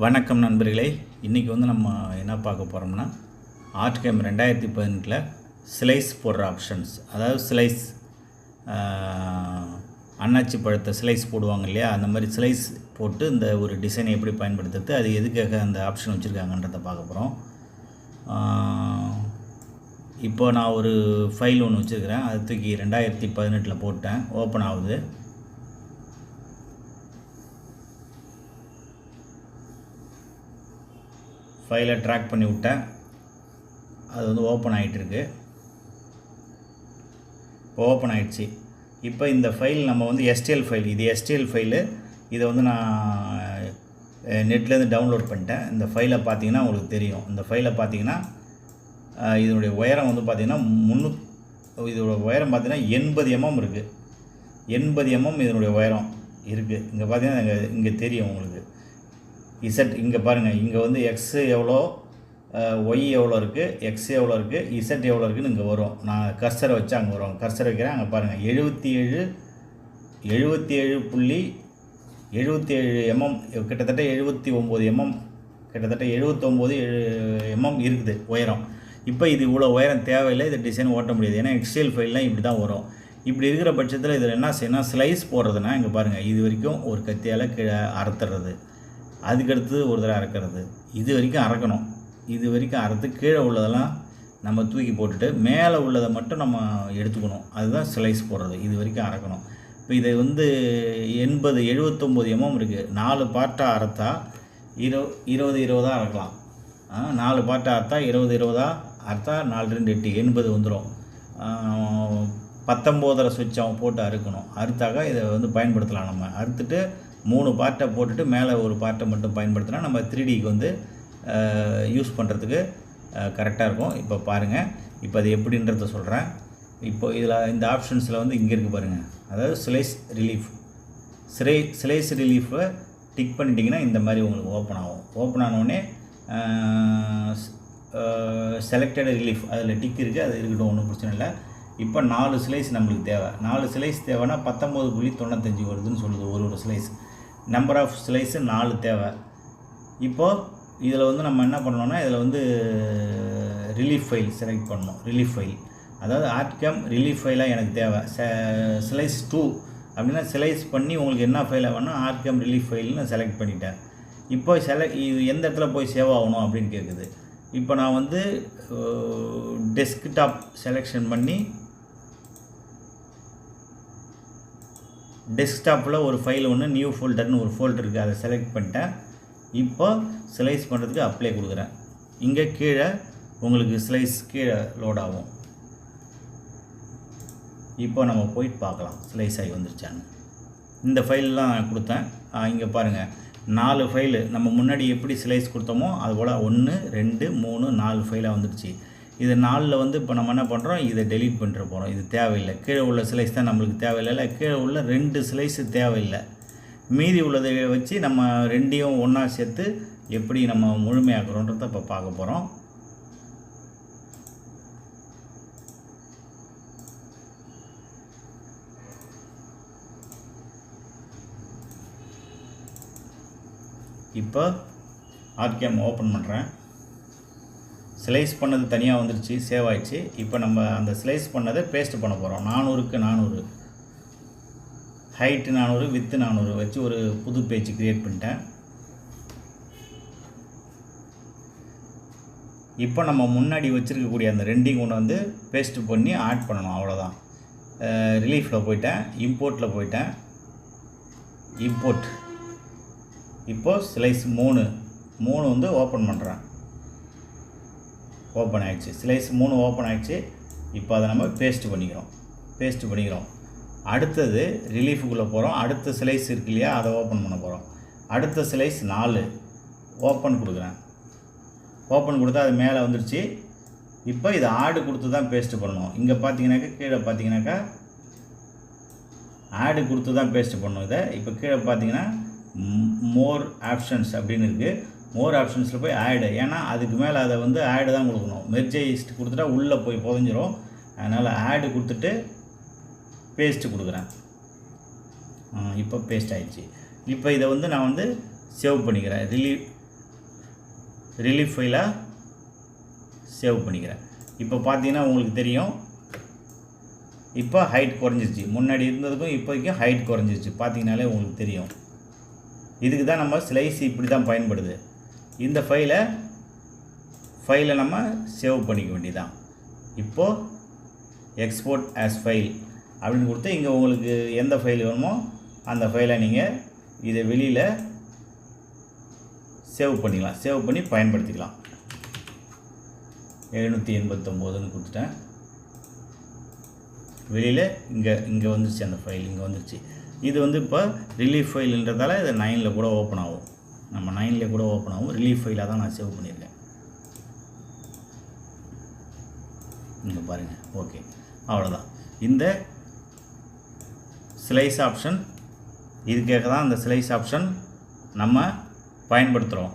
வணக்கம் நண்பர்களே. இன்றைக்கி வந்து நம்ம என்ன பார்க்க போகிறோம்னா ஆர்ட்கேம் ரெண்டாயிரத்தி பதினெட்டில் ஸ்லைஸ் போடுற ஆப்ஷன்ஸ் அதாவது ஸ்லைஸ் அன்னாச்சி பழத்தை ஸ்லைஸ் போடுவாங்க இல்லையா? அந்த மாதிரி ஸ்லைஸ் போட்டு இந்த ஒரு டிசைனை எப்படி பயன்படுத்துறது அது எதுக்காக அந்த ஆப்ஷன் வச்சுருக்காங்கன்றதை பார்க்க போகிறோம் இப்போ நான் ஒரு ஃபைல் ஒன்று வச்சுருக்கிறேன். அது தூக்கி ரெண்டாயிரத்தி பதினெட்டில் போட்டேன். ஓப்பன் ஆகுது. ஃபைலை ட்ராக் பண்ணி விட்டேன். அது வந்து ஓப்பன் ஆகிட்டுருக்கு இப்போ ஓப்பன் ஆகிடுச்சு இப்போ இந்த ஃபைல் நம்ம வந்து எஸ்டிஎல் ஃபைல் இது எஸ்டிஎல் ஃபைலு இதை வந்து நான் நெட்லேருந்து டவுன்லோட் பண்ணிட்டேன். இந்த ஃபைலை பார்த்தீங்கன்னா உங்களுக்கு தெரியும். இந்த ஃபைலை பார்த்தீங்கன்னா இதனுடைய உயரம் வந்து பார்த்தீங்கன்னா முந்நூ இதோட உயரம் பார்த்தீங்கன்னா எண்பது எம்எம் இருக்குது எண்பது எம்எம் இதனுடைய உயரம் இருக்குது இங்கே பார்த்தீங்கன்னா இங்கே இங்கே தெரியும் உங்களுக்கு. இசட் இங்கே பாருங்கள் இங்கே வந்து எக்ஸு எவ்வளோ ஒய் எவ்வளோ இருக்குது எக்ஸ் எவ்வளோ இருக்குது இசட் எவ்வளோ இருக்குதுன்னு இங்கே வரும். நான் கர்சரை வச்சு அங்கே வரும். கர்சரை வைக்கிறேன் அங்கே பாருங்கள் எழுபத்தி ஏழு எழுபத்தி ஏழு புள்ளி எழுபத்தி ஏழு எம்எம் கிட்டத்தட்ட எழுபத்தி ஒம்பது எம்எம் கிட்டத்தட்ட எழுபத்தொம்போது எம்எம் இருக்குது உயரம். இப்போ இது இவ்வளோ உயரம் தேவையில்லை இது டிசைன் ஓட்ட முடியாது. ஏன்னா எக்ஸ்எல் ஃபைல்லாம் இப்படி தான் வரும். இப்படி இருக்கிற பட்சத்தில் இதில் என்ன செய்யணும்? ஸ்லைஸ் போடுறதுனா இங்கே பாருங்கள் இது வரைக்கும் ஒரு கத்தியால் கீழே அறுத்துறது. அதுக்கடுத்து ஒரு தடவை அறக்கிறது. இது வரைக்கும் அறக்கணும். இது வரைக்கும் அறுத்து கீழே உள்ளதெல்லாம் நம்ம தூக்கி போட்டுட்டு மேலே உள்ளதை மட்டும் நம்ம எடுத்துக்கணும். அதுதான் ஸ்லைஸ் போடுறது. இது வரைக்கும் அறக்கணும். இப்போ இதை வந்து எண்பது எழுபத்தொம்போது எம்எம் இருக்குது நாலு பார்ட்டாக அறுத்தா இரு இருபது இருபதாக அறக்கலாம். நாலு பார்ட்டாக அறுத்தா இருபது இருபதாக அறுத்தா நாலு ரெண்டு எட்டு எண்பது வந்துடும் பத்தொம்போதரை சுவிட்சம் போட்டு அறுக்கணும். அறுத்தாக்கா இதை வந்து பயன்படுத்தலாம் நம்ம. அறுத்துட்டு மூணு பார்ட்டை போட்டுட்டு மேலே ஒரு பார்ட்டை மட்டும் பயன்படுத்தினா நம்ம த்ரீ டிக்கு வந்து யூஸ் பண்ணுறதுக்கு கரெக்டாக இருக்கும். இப்போ பாருங்கள் இப்போ அது எப்படின்றத சொல்கிறேன் இப்போ இதில் இந்த ஆப்ஷன்ஸில் வந்து இங்கே இருக்குது பாருங்கள் அதாவது ஸ்லைஸ் ரிலீஃப் சிலை ஸ்லைஸ் ரிலீஃபை டிக் பண்ணிட்டீங்கன்னா இந்த மாதிரி உங்களுக்கு ஓப்பன் ஆகும். ஓப்பன் ஆனோடனே செலக்டட் ரிலீஃப் அதில் டிக் இருக்குது அது இருக்கட்டும் ஒன்றும் பிரச்சனை இல்லை. இப்போ நாலு ஸ்லைஸ் நம்மளுக்கு தேவை. நாலு ஸ்லைஸ் தேவைன்னா பத்தொம்போது புள்ளி தொண்ணூத்தஞ்சு வருதுன்னு சொல்லுது ஒரு ஒரு ஸ்லைஸ் நம்பர் ஆஃப் ஸ்லைஸு நாலு தேவை. இப்போது இதில் வந்து நம்ம என்ன பண்ணணும்னா இதில் வந்து ரிலீஃப் ஃபைல் செலக்ட் பண்ணணும். ரிலீஃப் ஃபைல் அதாவது ஆர்ட்கம் ரிலீஃப் ஃபைலாக எனக்கு தேவை. ஸ்லைஸ் டூ அப்படின்னா ஸ்லைஸ் பண்ணி உங்களுக்கு என்ன ஃபைலாக வேணும் ஆர்ட்கம் ரிலீஃப் ஃபைல்னு செலக்ட் பண்ணிட்டேன். இப்போ செல இது எந்த இடத்துல போய் சேவ் ஆகணும் அப்படின்னு கேட்குது இப்போ நான் வந்து டெஸ்க்டாப் செலெக்ஷன் பண்ணி டெஸ்க்டாப்பில் ஒரு ஃபைல் ஒன்று நியூ ஃபோல்டர்னு ஒரு ஃபோல்டர் இருக்குது அதை செலக்ட் பண்ணிட்டேன். இப்போ ஸ்லைஸ் பண்ணுறதுக்கு அப்ளை கொடுக்குறேன். இங்கே கீழே உங்களுக்கு ஸ்லைஸ் கீழே லோட் ஆகும். இப்போ நம்ம போயிட்டு பார்க்கலாம். ஸ்லைஸ் ஆகி வந்துருச்சான்னு. இந்த ஃபைல்லாம் கொடுத்தேன். இங்கே பாருங்கள் நாலு ஃபைலு நம்ம முன்னாடி எப்படி ஸ்லைஸ் கொடுத்தோமோ அது போல் ஒன்று ரெண்டு மூணு நாலு ஃபைலாக வந்துடுச்சு இது நாளில் வந்து இப்போ நம்ம என்ன பண்ணுறோம் இதை டெலீட் பண்ணிட்டு போகிறோம் இது தேவையில்லை. கீழே உள்ள ஸ்லைஸ் தான் நம்மளுக்கு தேவையில்லை கீழே உள்ள ரெண்டு ஸ்லைஸு தேவையில்லை. மீதி உள்ளதை வச்சு நம்ம ரெண்டையும் ஒன்றா சேர்த்து எப்படி நம்ம முழுமையாக்குறோன்றதை இப்போ பார்க்க போகிறோம் இப்போ ஆர்கேம் ஓப்பன் பண்ணுறேன் ஸ்லைஸ் பண்ணது தனியாக வந்துருச்சு சேவ் ஆயிடுச்சு. இப்போ நம்ம அந்த ஸ்லைஸ் பண்ணதை பேஸ்ட் பண்ண போகிறோம் நானூறுக்கு நானூறு. ஹைட்டு நானூறு வித்து நானூறு வச்சு ஒரு புது பேஜ் க்ரியேட் பண்ணிட்டேன். இப்போ நம்ம முன்னாடி வச்சுருக்கக்கூடிய அந்த ரெண்டையும் கொண்டு வந்து பேஸ்ட் பண்ணி ஆட் பண்ணணும் அவ்வளோதான் ரிலீஃபில் போயிட்டேன் இம்போர்ட்டில் போயிட்டேன். இம்போர்ட் இப்போது ஸ்லைஸ் மூணு. மூணு வந்து ஓப்பன் பண்ணுறேன் ஓப்பன் ஆகிடுச்சு ஸ்லைஸ் மூணு ஓப்பன் ஆகிடுச்சு இப்போ அதை நம்ம பேஸ்ட் பண்ணிக்கிறோம். பேஸ்ட் பண்ணிக்கிறோம். அடுத்தது ரிலீஃபுக்குள்ளே போகிறோம் அடுத்த ஸ்லைஸ் இருக்கு இல்லையா அதை ஓப்பன் பண்ண போகிறோம் அடுத்த ஸ்லைஸ் நாலு. ஓப்பன் கொடுக்குறேன். ஓப்பன் கொடுத்தா அது மேலே வந்துடுச்சு இப்போ இதை ஆடு கொடுத்து தான் பேஸ்ட் பண்ணணும். இங்கே பார்த்தீங்கன்னாக்கா கீழே பார்த்தீங்கன்னாக்கா ஆடு கொடுத்து தான் பேஸ்ட் பண்ணணும் இதை. இப்போ கீழே பார்த்தீங்கன்னா மோர் ஆப்ஷன்ஸ் அப்படின்னு இருக்குது மோர் ஆப்ஷன்ஸில் போய் ஆடு ஏன்னா அதுக்கு மேலே அதை வந்து ஆடு தான் கொடுக்கணும். மெர்ஜைஸ்ட் கொடுத்துட்டா உள்ளே போய் புதஞ்சிரும். அதனால் ஆடு கொடுத்துட்டு பேஸ்ட்டு கொடுக்குறேன். இப்போ பேஸ்ட் ஆயிடுச்சு. இப்போ இதை வந்து நான் வந்து சேவ் பண்ணிக்கிறேன். ரிலீஃப் ரிலீஃப் ஃபைலாக சேவ் பண்ணிக்கிறேன். இப்போ பார்த்தீங்கன்னா உங்களுக்கு தெரியும். இப்போ ஹைட் குறைஞ்சிருச்சு. முன்னாடி இருந்ததுக்கும் இப்போதைக்கும் ஹைட் குறைஞ்சிருச்சு. பார்த்தீங்கனாலே உங்களுக்கு தெரியும். இதுக்கு தான் நம்ம ஸ்லைஸ் இப்படி தான் பயன்படுது. இந்த ஃபைலை ஃபைலை நம்ம சேவ் பண்ணிக்க வேண்டியதான் இப்போது எக்ஸ்போர்ட் ஆஸ் ஃபைல் அப்படின்னு கொடுத்து இங்கே உங்களுக்கு எந்த ஃபைல் வேணுமோ அந்த ஃபைலை நீங்கள் இதை வெளியில் சேவ் பண்ணிக்கலாம். சேவ் பண்ணி பயன்படுத்திக்கலாம். எழுநூற்றி எண்பத்தொம்போதுன்னு கொடுத்துட்டேன். வெளியில் இங்கே இங்கே வந்துருச்சு அந்த ஃபைல் இங்கே வந்துருச்சு. இது வந்து இப்போ ரிலீஃப் ஃபைல்ன்றதால இது நைனில் கூட ஓப்பன் ஆகும். நம்ம நைனில் கூட ஓப்பன் ஆகும். ரிலீஃப் ஃபைலாக தான் நான் சேவ் பண்ணியிருக்கேன். இங்கே பாருங்கள் ஓகே அவ்வளோதான் இந்த ஸ்லைஸ் ஆப்ஷன் இதுக்காக தான் அந்த ஸ்லைஸ் ஆப்ஷன் நம்ம பயன்படுத்துகிறோம்